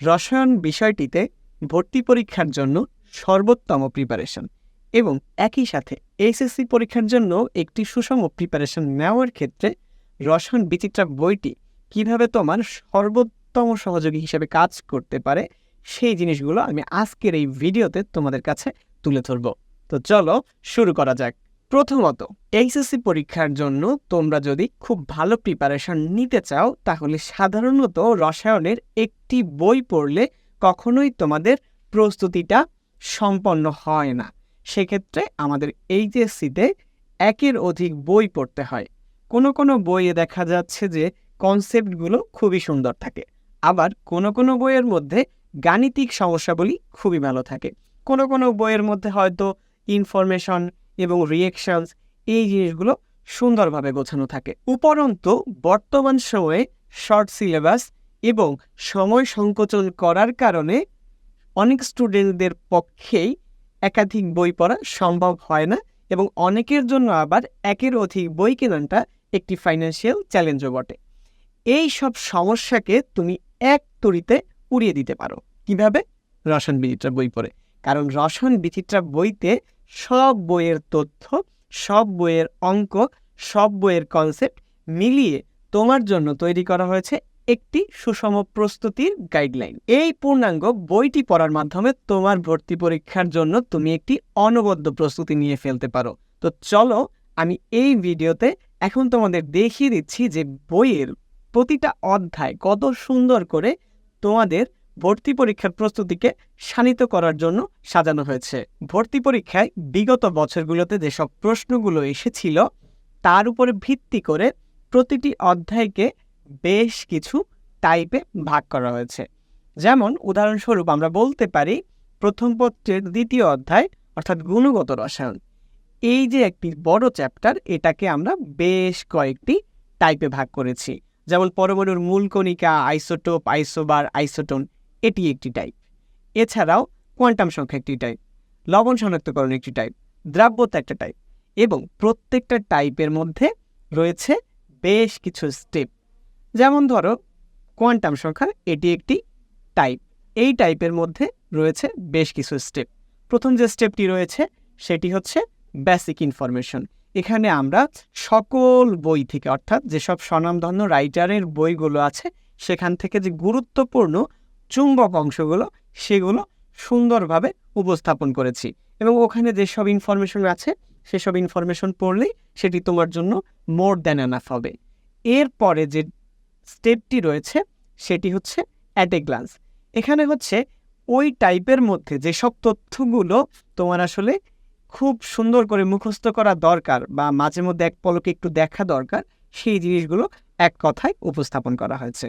রসায়ন বিষয়টিতে ভর্তি পরীক্ষার জন্য সর্বোত্তম প্রিপারেশন এবং একই সাথে এইচএসসি পরীক্ষার জন্য একটি সুষম প্রিপারেশন নেওয়ার ক্ষেত্রে রসায়ন বিচিত্রা বইটি কীভাবে তোমার সর্বোত্তম সহযোগী হিসেবে কাজ করতে পারে, সেই জিনিসগুলো আমি আজকের এই ভিডিওতে তোমাদের কাছে তুলে ধরব। তো চলো শুরু করা যাক। প্রথমত এইচএসসি পরীক্ষার জন্য তোমরা যদি খুব ভালো প্রিপারেশন নিতে চাও, তাহলে সাধারণত রসায়নের একটি বই পড়লে কখনোই তোমাদের প্রস্তুতিটা সম্পন্ন হয় না। সেক্ষেত্রে আমাদের এইচএসসিতে একের অধিক বই পড়তে হয়। কোনো কোনো বইয়ে দেখা যাচ্ছে যে কনসেপ্টগুলো খুবই সুন্দর থাকে। আবার কোনো কোনো বইয়ের মধ্যে গাণিতিক সমস্যাবলী খুবই ভালো থাকে। কোনো কোনো বইয়ের মধ্যে হয়তো ইনফরমেশন এবং রিয়েকশনস এই জিনিসগুলো সুন্দরভাবে গোছানো থাকে। উপরন্তু বর্তমান সময়ে শর্ট সিলেবাস এবং সময় সংকোচন করার কারণে অনেক স্টুডেন্টদের পক্ষেই একাধিক বই পড়া সম্ভব হয় না এবং অনেকের জন্য আবার একের অধিক বই কেনাটা একটি ফাইন্যান্সিয়াল চ্যালেঞ্জও বটে। এই সব সমস্যাকে তুমি এক তরিতে উড়িয়ে দিতে পারো। কীভাবে? রসায়ন বিচিত্রা বই পড়ে। কারণ রসায়ন বিচিত্রা বইতে সব বইয়ের তথ্য, সব বইয়ের অঙ্ক, সব বইয়ের কনসেপ্ট মিলিয়ে তোমার জন্য তৈরি করা হয়েছে একটি সুষম প্রস্তুতির গাইডলাইন এই পূর্ণাঙ্গ বইটি পড়ার মাধ্যমে তোমার ভর্তি পরীক্ষার জন্য তুমি একটি অনবদ্য প্রস্তুতি নিয়ে ফেলতে পারো। তো চলো, আমি এই ভিডিওতে এখন তোমাদের দেখিয়ে দিচ্ছি যে বইয়ের প্রতিটা অধ্যায় কত সুন্দর করে তোমাদের ভর্তি পরীক্ষার প্রস্তুতিকে শানিত করার জন্য সাজানো হয়েছে। ভর্তি পরীক্ষায় বিগত বছরগুলোতে যেসব প্রশ্নগুলো এসেছিল, তার উপরে ভিত্তি করে প্রতিটি অধ্যায়কে বেশ কিছু টাইপে ভাগ করা হয়েছে। যেমন, উদাহরণস্বরূপ আমরা বলতে পারি, প্রথম পত্রের দ্বিতীয় অধ্যায়, অর্থাৎ গুণগত রসায়ন। এই যে একটি বড় চ্যাপ্টার, এটাকে আমরা বেশ কয়েকটি টাইপে ভাগ করেছি। যেমন, পরমাণুর মূল কণিকা, আইসোটোপ, আইসোবার, আইসোটোন। এটি একটি টাইপ এছাড়াও কোয়ান্টাম সংখ্যা একটি টাইপ লবণ শনাক্তকরণ একটি টাইপ দ্রাব্যতা একটা টাইপ এবং প্রত্যেকটা টাইপের মধ্যে রয়েছে বেশ কিছু স্টেপ যেমন ধরো কোয়ান্টাম সংখ্যা এটি একটি টাইপ এই টাইপের মধ্যে রয়েছে বেশ কিছু স্টেপ প্রথম যে স্টেপটি রয়েছে, সেটি হচ্ছে বেসিক ইনফরমেশন এখানে আমরা সকল বই থেকে, অর্থাৎ যেসব স্বনামধন্য রাইটারের বইগুলো আছে, সেখান থেকে যে গুরুত্বপূর্ণ চুম্বক অংশগুলো সেগুলো সুন্দরভাবে উপস্থাপন করেছি। এবং ওখানে যেসব ইনফরমেশন আছে, সেসব ইনফরমেশন পড়লেই সেটি তোমার জন্য মোর দ্যান এনাফ হবে। এরপরে যে স্টেপটি রয়েছে, সেটি হচ্ছে অ্যাট এ গ্লান্স এখানে হচ্ছে ওই টাইপের মধ্যে যেসব তথ্যগুলো তোমার আসলে খুব সুন্দর করে মুখস্থ করা দরকার বা মাঝে মধ্যে এক পলকে একটু দেখা দরকার, সেই জিনিসগুলো এক কথায় উপস্থাপন করা হয়েছে।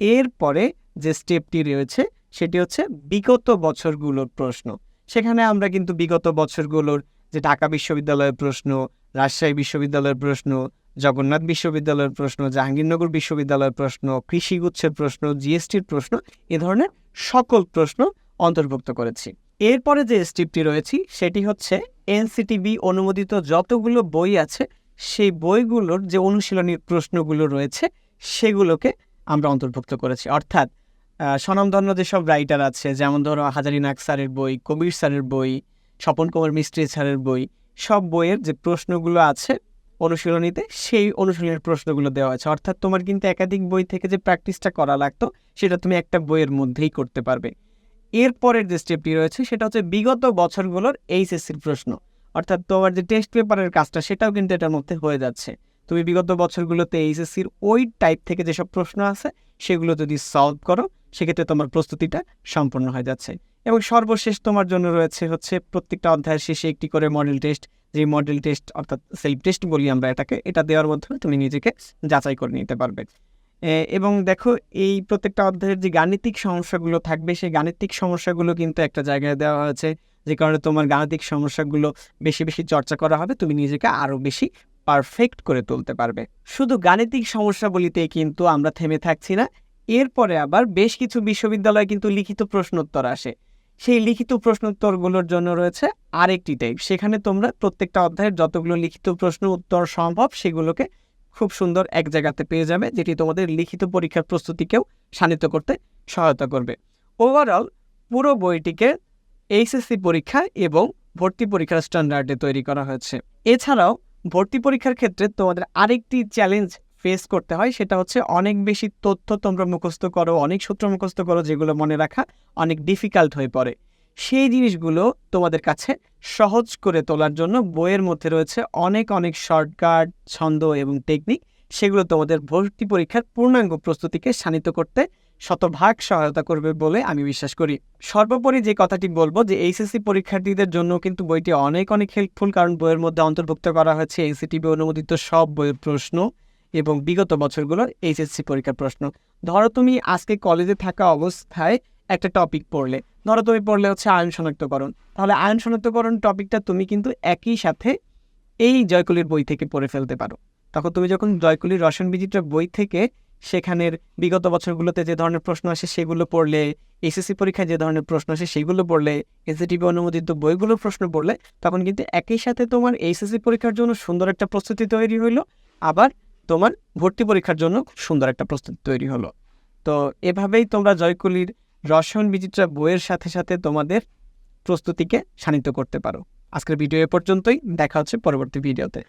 এরপরে যে স্টেপটি রয়েছে, সেটি হচ্ছে বিগত বছরগুলোর প্রশ্ন। সেখানে আমরা কিন্তু বিগত বছরগুলোর যে ঢাকা বিশ্ববিদ্যালয়ের প্রশ্ন, রাজশাহী বিশ্ববিদ্যালয়ের প্রশ্ন, জগন্নাথ বিশ্ববিদ্যালয়ের প্রশ্ন, জাহাঙ্গীরনগর বিশ্ববিদ্যালয়ের প্রশ্ন, কৃষিগুচ্ছের প্রশ্ন, জিএসটির প্রশ্ন, এ ধরনের সকল প্রশ্ন অন্তর্ভুক্ত করেছি। এরপরে যে স্টেপটি রয়েছে, সেটি হচ্ছে এনসিটিবি অনুমোদিত যতগুলো বই আছে, সেই বইগুলোর যে অনুশীলনী প্রশ্নগুলো রয়েছে, সেগুলোকে আমরা অন্তর্ভুক্ত করেছি। অর্থাৎ স্বনামধন্য যেসব রাইটার আছে, যেমন ধরো হাজারি নাগ স্যারের বই, কবির স্যারের বই, স্বপন কুমার মিস্ত্রি স্যারের বই, সব বইয়ের যে প্রশ্নগুলো আছে অনুশীলনীতে, সেই অনুশীলনের প্রশ্নগুলো দেওয়া আছে। অর্থাৎ, তোমার কিন্তু একাধিক বই থেকে যে প্র্যাকটিসটা করা লাগতো, সেটা তুমি একটা বইয়ের মধ্যেই করতে পারবে। এরপরের যে স্টেপটি রয়েছে, সেটা হচ্ছে বিগত বছরগুলোর এইচএসসির প্রশ্ন। অর্থাৎ, তোমার যে টেস্ট পেপারের কাজটা, সেটাও কিন্তু এটার মধ্যে হয়ে যাচ্ছে। তুমি বিগত বছরগুলোতে এইচএসসির ওই টাইপ থেকে যেসব প্রশ্ন আছে, সেগুলো যদি সলভ করো, সেক্ষেত্রে তোমার প্রস্তুতিটা সম্পূর্ণ হয়ে যাচ্ছে। এবং সর্বশেষ তোমার জন্য রয়েছে হচ্ছে প্রত্যেকটা অধ্যায়ের শেষে একটি করে মডেল টেস্ট যে মডেল টেস্ট অর্থাৎ সেলফ টেস্ট বলি আমরা এটাকে, এটা দেওয়ার মাধ্যমে তুমি নিজেকে যাচাই করে নিতে পারবে। এবং দেখো এই প্রত্যেকটা অধ্যায়ের যে গাণিতিক সমস্যাগুলো থাকবে, সেই গাণিতিক সমস্যাগুলো কিন্তু একটা জায়গায় দেওয়া হয়েছে, যে কারণে তোমার গাণিতিক সমস্যাগুলো বেশি বেশি চর্চা করা হবে, তুমি নিজেকে আরও বেশি পারফেক্ট করে তুলতে পারবে। শুধু গাণিতিক সমস্যা বলিতে কিন্তু আমরা থেমে থাকছি না। এরপরে আবার বেশ কিছু বিশ্ববিদ্যালয়ে কিন্তু লিখিত প্রশ্নোত্তর আসে। সেই লিখিত প্রশ্নোত্তরগুলোর জন্য রয়েছে আরেকটি টাইপ সেখানে তোমরা প্রত্যেকটা অধ্যায়ের যতগুলো লিখিত প্রশ্ন উত্তর সম্ভব সেগুলোকে খুব সুন্দর এক জায়গাতে পেয়ে যাবে, যেটি তোমাদের লিখিত পরীক্ষার প্রস্তুতিকেও শানিত করতে সহায়তা করবে। ওভারঅল পুরো বইটিকে এইচএসসি পরীক্ষা এবং ভর্তি পরীক্ষার স্ট্যান্ডার্ডে তৈরি করা হয়েছে। এছাড়াও ভর্তি পরীক্ষার ক্ষেত্রে তোমাদের আরেকটি চ্যালেঞ্জ ফেস করতে হয়, সেটা হচ্ছে অনেক বেশি তথ্য তোমরা মুখস্থ করো, অনেক সূত্র মুখস্থ করো যেগুলো মনে রাখা অনেক ডিফিকাল্ট হয়ে পড়ে। সেই জিনিসগুলো তোমাদের কাছে সহজ করে তোলার জন্য বইয়ের মধ্যে রয়েছে অনেক অনেক শর্টকাট ছন্দ এবং টেকনিক সেগুলো তোমাদের ভর্তি পরীক্ষার পূর্ণাঙ্গ প্রস্তুতিকে শানিত করতে শতভাগ সহায়তা করবে বলে আমি বিশ্বাস করি। সর্বোপরি যে কথাটি বলব যে এইচএসসি পরীক্ষার্থীদের জন্য কিন্তু বইটি অনেক অনেক হেল্পফুল কারণ বইয়ের মধ্যে অন্তর্ভুক্ত করা হয়েছে এনসিটিভি অনুমোদিত সব বইয়ের প্রশ্ন এবং বিগত বছরগুলোর এইচএসসি পরীক্ষার প্রশ্ন। ধরো তুমি আজকে কলেজে থাকা অবস্থায় একটা টপিক পড়লে। ধরো তুমি পড়লে হচ্ছে আয়ন শনাক্তকরণ। তাহলে আয়ন শনাক্তকরণ টপিকটা তুমি কিন্তু একই সাথে এই জয়কলির বই থেকে পড়ে ফেলতে পারো। তখন তুমি যখন জয়কলির রসায়ন বিচিত্র বই থেকে সেখানের বিগত বছরগুলোতে যে ধরনের প্রশ্ন আসে সেগুলো পড়লে, এসএসসি পরীক্ষায় যে ধরনের প্রশ্ন আসে সেগুলো পড়লে এসএটিভি অনুমোদিত বইগুলোর প্রশ্ন পড়লে, তখন কিন্তু একই সাথে তোমার এইচএসসি পরীক্ষার জন্য সুন্দর একটা প্রস্তুতি তৈরি হইল, আবার তোমার ভর্তি পরীক্ষার জন্য খুব সুন্দর একটা প্রস্তুতি তৈরি হলো। তো এভাবেই তোমরা জয়কলির রসায়ন বিচিত্রা বইয়ের সাথে সাথে তোমাদের প্রস্তুতিকে শানিত করতে পারো। আজকের ভিডিও এ পর্যন্তই, দেখা হচ্ছে পরবর্তী ভিডিওতে।